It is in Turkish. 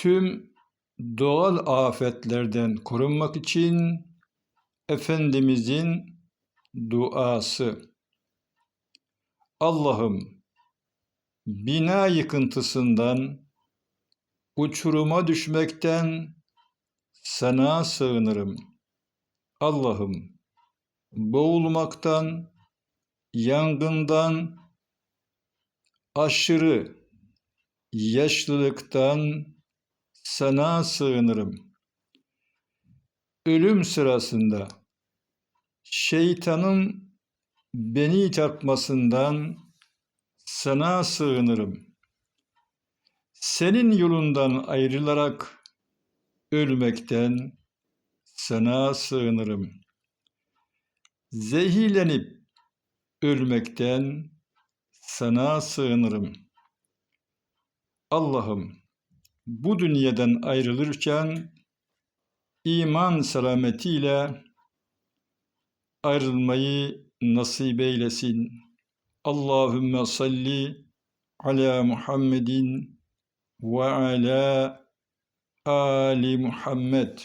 tüm doğal afetlerden korunmak için Efendimizin duası. Allah'ım bina yıkıntısından, uçuruma düşmekten sana sığınırım. Allah'ım boğulmaktan, yangından, aşırı yaşlılıktan sana sığınırım. Ölüm sırasında şeytanın beni çarpmasından sana sığınırım. Senin yolundan ayrılarak ölmekten sana sığınırım. Zehirlenip ölmekten sana sığınırım. Allah'ım bu dünyadan ayrılırken iman selametiyle ayrılmayı nasip eylesin. Allahümme salli ala Muhammedin ve ala Ali Muhammed.